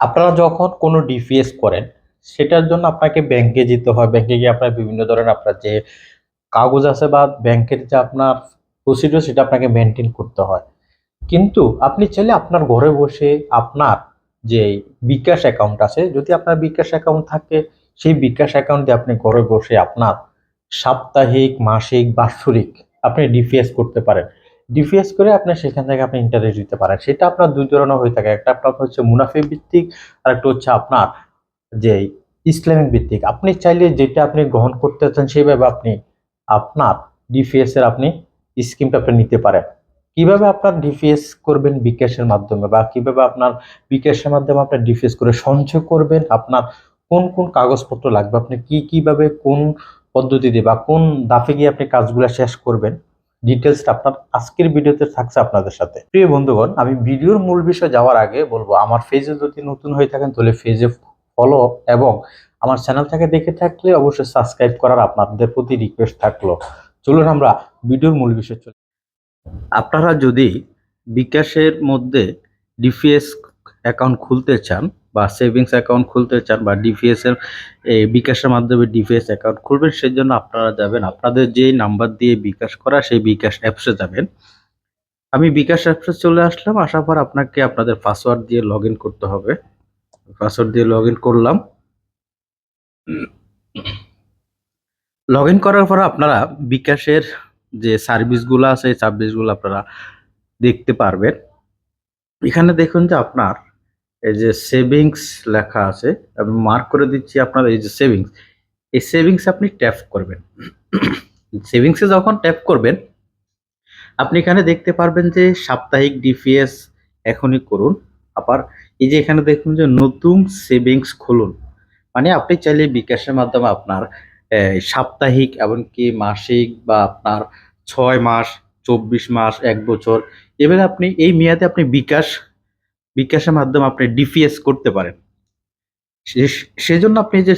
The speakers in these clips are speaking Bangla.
আপনারা যখন কোনো ডিপিএস করেন, সেটার জন্য আপনাকে ব্যাংকে যেতে হয়। ব্যাংকে গিয়ে আপনার বিভিন্ন ধরনের আপনার যে কাগজ আছে বা ব্যাংকের যে আপনার প্রসিডিউর সেটা আপনাকে মেনটেন করতে হয়। কিন্তু আপনি চাইলে আপনার ঘরে বসে আপনার যে বিকাশ অ্যাকাউন্ট আছে, যদি আপনার বিকাশ অ্যাকাউন্ট থাকে, সেই বিকাশ অ্যাকাউন্টে আপনি ঘরে বসে আপনার সাপ্তাহিক, মাসিক, বাৎসরিক আপনি ডিপিএস করতে পারেন। ডিপিএস করে আপনি সেখান থেকে আপনি ইন্টারেস্ট দিতে পারেন। সেটা আপনার দুই ধরনের হয়ে থাকে। একটা আপনার হচ্ছে মুনাফি ভিত্তিক, আর একটা হচ্ছে আপনার যে ইসলামিক ভিত্তিক। আপনি চাইলে যেটা আপনি গ্রহণ করতে চান সেইভাবে আপনি আপনার ডিপিএস এর আপনি স্কিমটা আপনি নিতে পারেন। কীভাবে আপনার ডিপিএস করবেন বিকাশের মাধ্যমে বা কীভাবে আপনার বিকাশের মাধ্যমে আপনার ডিপিএস করে সঞ্চয় করবেন? আপনার কোন কোন কাগজপত্র লাগবে? আপনি কি, কীভাবে কোন পদ্ধতিতে বা কোন দাফে গিয়ে আপনি কাজগুলো শেষ করবেন? ডিটেলসটা আপনার আজকের ভিডিওতে থাকছে আপনাদের সাথে। প্রিয় বন্ধুগণ, আমি ভিডিওর মূল বিষয় যাওয়ার আগে বলব, আমার ফেজে যদি নতুন হয়ে থাকেন, তাহলে ফেজে ফলো এবং আমার চ্যানেলটাকে দেখে থাকলে অবশ্যই সাবস্ক্রাইব করার আপনাদের প্রতি রিকোয়েস্ট থাকল। চলুন আমরা ভিডিওর মূল বিষয় চলি। আপনারা যদি বিকাশের মধ্যে ডিপিএস অ্যাকাউন্ট খুলতে চান বা সেভিংস অ্যাকাউন্ট খুলতে চান বা ডিপিএস এর এই বিকাশের মাধ্যমে ডিপিএস অ্যাকাউন্ট খুলবেন সেই জন্য আপনারা যাবেন। আপনাদের যেই নাম্বার দিয়ে বিকাশ করা, সেই বিকাশ অ্যাপসে যাবেন। আমি বিকাশ অ্যাপসে চলে আসলাম, আসার পর আপনাকে আপনাদের পাসওয়ার্ড দিয়ে লগ করতে হবে। পাসওয়ার্ড দিয়ে লগ করলাম। লগ করার পর আপনারা বিকাশের যে সার্ভিসগুলো আছে, এই সার্ভিসগুলো আপনারা দেখতে পারবেন। এখানে দেখুন যে আপনার এই যে সেভিংস লেখা আছে, আমি মার্ক করে দিচ্ছি আপনার এই যে সেভিংস। এই সেভিংস আপনি ট্যাপ করবেন। সেভিংসে যখন ট্যাপ করবেন, আপনি এখানে দেখতে পারবেন যে সাপ্তাহিক ডিপিএস এখনই করুন। আবার এই যে এখানে দেখুন যে নতুন সেভিংস খুলুন। মানে আপনি চাইলে বিকাশের মাধ্যমে আপনার সাপ্তাহিক এমনকি মাসিক বা আপনার ছয় মাস, চব্বিশ মাস, এক বছর এবারে আপনি এই মেয়াদে আপনি বিকাশ বিকাশের মাধ্যমে আপনি ডিপিএস করতে পারেন। সেজন্য আপনি যে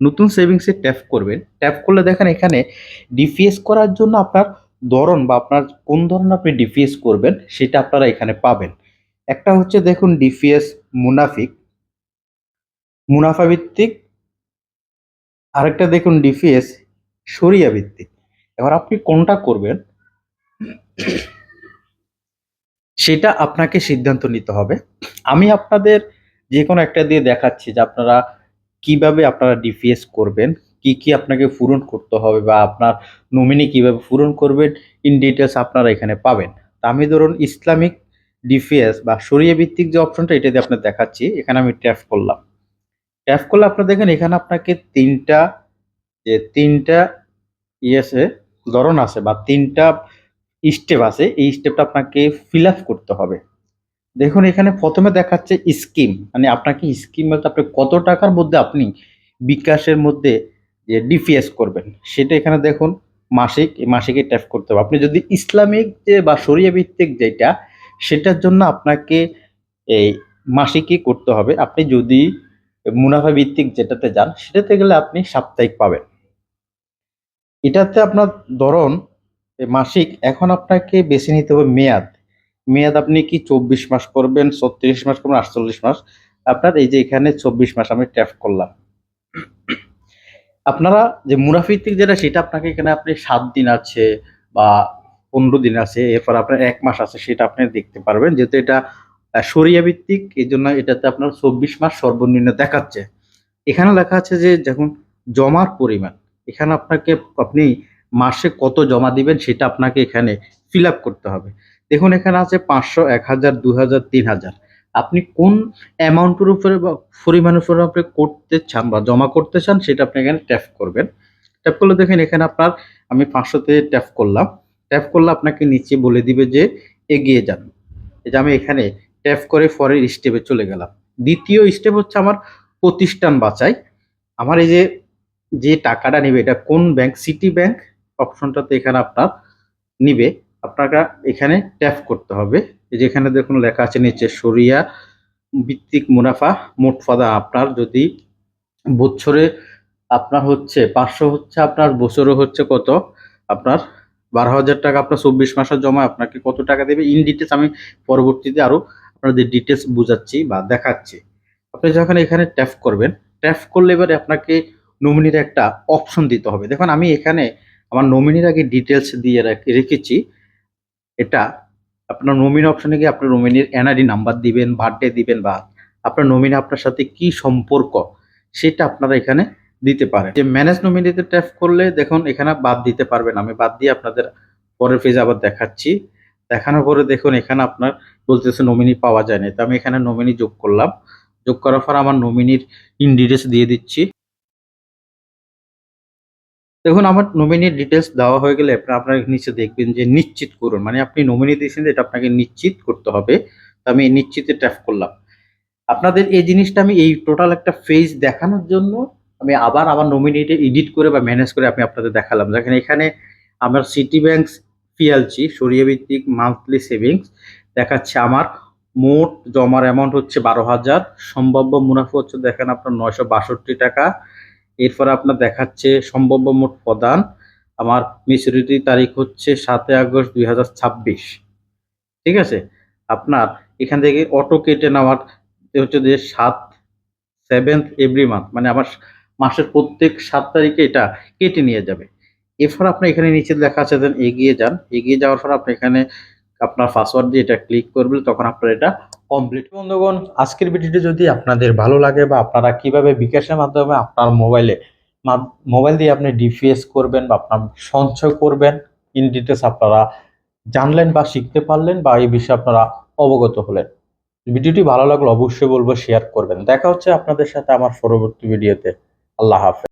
নতুন সেভিংসে ট্যাপ করবেন ট্যাপ করলে দেখেন এখানে ডিপিএস করার জন্য আপনার ধরন বা আপনার কোন ধরনের আপনি ডিপিএস করবেন সেটা আপনারা এখানে পাবেন। একটা হচ্ছে দেখুন ডিপিএস মুনাফিক মুনাফা। ভিত্তিক। আরেকটা দেখুন ডিপিএস সরিয়া ভিত্তিক। এবার আপনি কোনটা করবেন? সেটা আপনাকে সিদ্ধান্ত নিতে হবে। আমি আপনাদের যে কোনো একটা দিয়ে দেখাচ্ছি যে আপনারা কীভাবে আপনারা ডিপিএস করবেন, কি কি আপনাকে পূরণ করতে হবে বা আপনার নমিনি কীভাবে পূরণ করবেন ইন ডিটেলস আপনারা এখানে পাবেন। আমি ধরুন ইসলামিক ডিপিএস বা সরিয়া ভিত্তিক যে অপশনটা এটা দিয়ে আপনার দেখাচ্ছি। এখানে আমি ট্যাপ করলাম। ট্যাপ করলে আপনার দেখেন এখানে আপনাকে তিনটা, যে তিনটা ইয়েসে ধরন আছে বা তিনটা স্টেপ আছে, এই স্টেপটা আপনাকে ফিল আপ করতে হবে। দেখুন, এখানে প্রথমে দেখাচ্ছে স্কিম মানে আপনাকে স্কিম বলতে আপনি কত টাকার মধ্যে আপনি বিকাশের মধ্যে যে ডিপিএস করবেন, সেটা এখানে দেখুন, মাসিক মাসিকে ট্যাপ করতে হবে। আপনি যদি ইসলামিক যে বা শরিয়া ভিত্তিক যেটা, সেটার জন্য আপনাকে এই মাসিকই করতে হবে। আপনি যদি মুনাফা ভিত্তিক যেটাতে যান, সেটাতে গেলে আপনি সাপ্তাহিক পাবেন। এটাতে আপনার ধরন মাসিক, এখন আপনাকে বেছে নিতে হবে মেয়াদ। মেয়াদ আপনি কি চব্বিশ মাস করবেন, ছত্রিশ মাস করবেন, আটচল্লিশ মাস? আপনার এই যে এখানে চব্বিশ মাস আমি ট্যাপ করলাম। আপনারা যে মুনাফিত্তিক যেটা, সেটা আপনাকে এখানে আপনি সাত দিন আছে বা পনেরো দিন আছে, এরপর আপনার এক মাস আছে, সেটা আপনি দেখতে পারবেন। যেহেতু এটা সরিয়া ভিত্তিক এই জন্য এটাতে আপনার চব্বিশ মাস সর্বনিম্ন দেখাচ্ছে। এখানে লেখা আছে যে যখন জমার পরিমাণ। এখানে আপনাকে, আপনি মাসে কত জমা দিবেন সেটা আপনাকে এখানে ফিল আপ করতে হবে। দেখুন, এখানে আছে পাঁচশো, এক হাজার, দু হাজার, তিন হাজার। আপনি কোন অ্যামাউন্টের উপরে বা পরিমাণের উপরে আপনি করতে চান বা জমা করতে চান সেটা আপনি এখানে ট্যাপ করবেন। ট্যাপ করলে দেখেন, এখানে আপনার আমি পাঁচশোতে ট্যাপ করলাম। ট্যাপ করলে আপনাকে নিচে বলে দিবে যে এগিয়ে যান। এই যে আমি এখানে ট্যাপ করে পরের স্টেপে চলে গেলাম। দ্বিতীয় স্টেপ হচ্ছে আমার প্রতিষ্ঠান বাছাই। আমার এই যে যে টাকাটা নেবে, এটা কোন ব্যাংক সিটি ব্যাংক অপশনটাতে এখানে আপনার নিবে। আপনাকে এখানে ট্যাপ করতে হবে। এই যে এখানে দেখুন লেখা আছে নিচে সরিয়া ভিত্তিক মুনাফা মোট ফাদা আপনার। যদি বছরে আপনার হচ্ছে, পাঁচশো হচ্ছে আপনার, বছরে হচ্ছে কত? আপনার বারো হাজার টাকা আপনার চব্বিশ মাসের জমা, আপনাকে কত টাকা দেবে? ইন ডিটেলস আমি পরবর্তীতে আরও আপনাদের ডিটেলস বুঝাচ্ছি বা দেখাচ্ছি। আপনি যখন এখানে ট্যাপ করবেন ট্যাপ করলে এবারে আপনাকে নমিনির একটা অপশন দিতে হবে। দেখুন, আমি এখানে আমার নমিনির আগে ডিটেলস দিয়ে রাখ- রেখেছি। এটা, আপনার নমিনি অপশনে গিয়ে আপনার নমিনির এনআইডি নাম্বার দিবেন বার্থডে দিবেন বা আপনার নমিনি আপনার সাথে কি সম্পর্ক সেটা আপনারা এখানে দিতে পারেন। যে ম্যানেজ নমিনিতে ট্যাপ করলে দেখুন, এখানে বাদ দিতে পারবেন আমি বাদ দিয়ে আপনাদের পরের পেজে আবার দেখাচ্ছি। দেখানোর পরে দেখুন, এখানে আপনার বলতেছে নমিনি পাওয়া যায় না তো আমি এখানে নমিনি যোগ করলাম। যোগ করার পর আমার নমিনির ইন ডিটেলস দিয়ে দিচ্ছি। দেখুন, আমার নমিনির ডিটেলস দেওয়া হয়ে গেলে আপনার আপনার নিচে দেখবেন যে নিশ্চিত করুন। মানে আপনি নমিনি দিয়েছেন, এটা আপনাকে নিশ্চিত করতে হবে। তো আমি নিশ্চিতে ট্যাপ করলাম। আপনাদের এই জিনিসটা আমি, এই টোটাল একটা ফেজ দেখানোর জন্য আমি আবার আমার নমিনিটা এডিট করে বা ম্যানেজ করে আমি আপনাদের দেখালাম। দেখেন, এখানে আমার সিটি ব্যাংক পিএলসি সরিয়ে ভিত্তিক মান্থলি সেভিংস দেখাচ্ছে আমার মোট জমার অ্যামাউন্ট হচ্ছে বারো হাজার। সম্ভাব্য মুনাফা হচ্ছে, দেখেন আপনার নয়শো বাষট্টি টাকা। এরপর আপনার দেখাচ্ছে সম্ভাব্য মোট প্রদান। আমার মেচুরিটি তারিখ হচ্ছে সাতই আগস্ট দুই হাজার ছাব্বিশ। ঠিক আছে? আপনার এখান থেকে অটো কেটে নেওয়ার হচ্ছে যে সাত সেভেন্থ এভরি মান্থ মানে আমার মাসের প্রত্যেক সাত তারিখে এটা কেটে নিয়ে যাবে। এরপর আপনি এখানে নিচে লেখা আছে দেন এগিয়ে যান। এগিয়ে যাওয়ার পর আপনি এখানে আপনার পাসওয়ার্ড দিয়ে এটা ক্লিক করবেন তখন আপনার এটা কমপ্লিট বন্ধুগণ, আজকের ভিডিওটি যদি আপনাদের ভালো লাগে বা আপনারা কীভাবে বিকাশের মাধ্যমে আপনার মোবাইলে মোবাইল দিয়ে আপনি ডিপিএস করবেন বা আপনার সঞ্চয় করবেন ইন ডিটেলস আপনারা জানলেন বা শিখতে পারলেন বা এই বিষয়ে আপনারা অবগত হলেন। ভিডিওটি ভালো লাগলে অবশ্যই বলব শেয়ার করবেন। দেখা হচ্ছে আপনাদের সাথে আমার পরবর্তী ভিডিওতে। আল্লাহ হাফেজ।